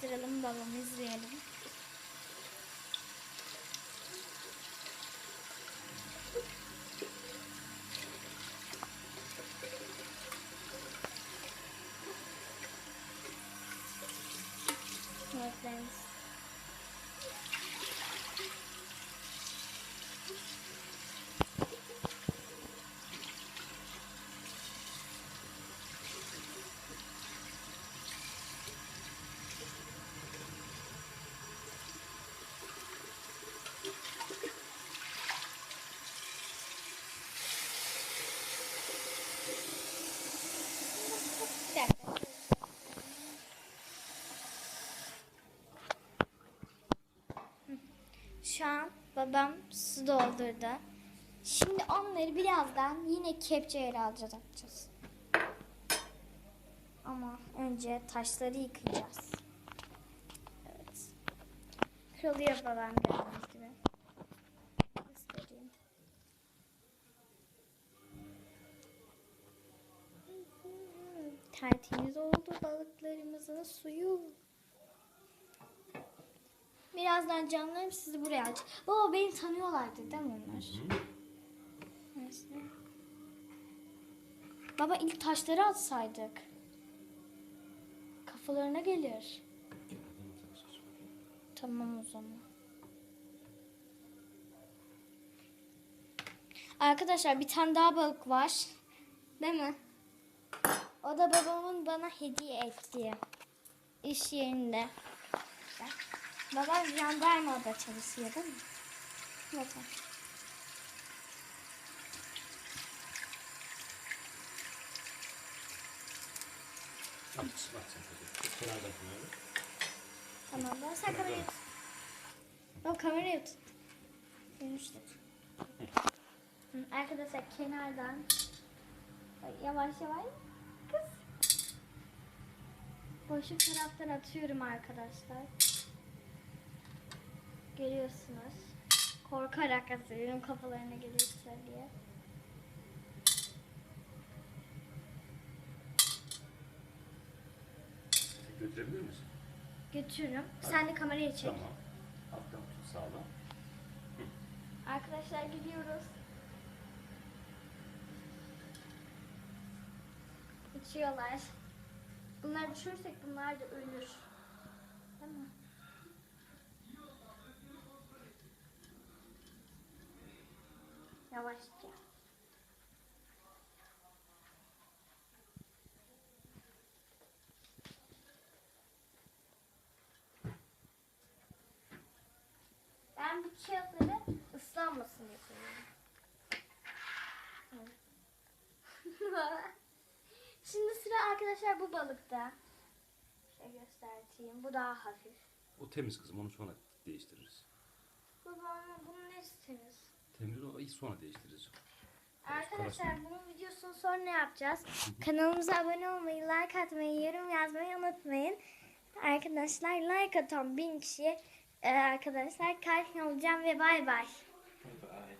karıştıralım babamı izleyelim. Nohutlarımız. Bir dakika. Hı. Şu an babam su doldurdu. Şimdi onları birazdan yine kepçeyle alacağız atacağız. Ama önce taşları yıkayacağız. Evet. Kırılıyor babam gördüğünüz gibi. Göstereyim. Tertemiz oldu balıklarımızın suyu. Birazdan canlarım sizi buraya aç. Baba beni tanıyorlardı değil mi onlar? Neyse. Baba ilk taşları atsaydık. Kafalarına gelir. Tamam o zaman. Arkadaşlar bir tane daha balık var. Değil mi? O da babamın bana hediye ettiği. İş yerinde. Babam jandarmada çalışıyor değil mi? Bakın. Tamam ben sen kamerayı tut. Bak kamerayı tut. Dönüştü. Hı, Arkadaşlar kenardan yavaş yavaş kız. Boşluk taraftan atıyorum arkadaşlar. Görüyorsunuz. Korkarak atıyorum kafalarına gelirse diye. Götürebilir misin? Götürürüm. Sen de kamerayı çek. Tamam. Alttan tut sağlam. Arkadaşlar gidiyoruz. Uçuyorlar. Bunlar düşürsek bunlar da ölür. Değil mi? Yavaşça. Ben bu kağıtları ıslanmasın diye koyuyorum. Şimdi sıra arkadaşlar bu balıkta. Şöyle göstereyim. Bu daha hafif. O temiz kızım onu sonra değiştiririz. Baba bunun neresi temiz? Temiz o sonra değiştiririz. Arkadaşlar bunun videosunu sonra ne yapacağız? Kanalımıza abone olmayı, like atmayı, yorum yazmayı unutmayın. Arkadaşlar like atan bin kişiye e, arkadaşlar kalp olacağım ve bay bay. Bye bye.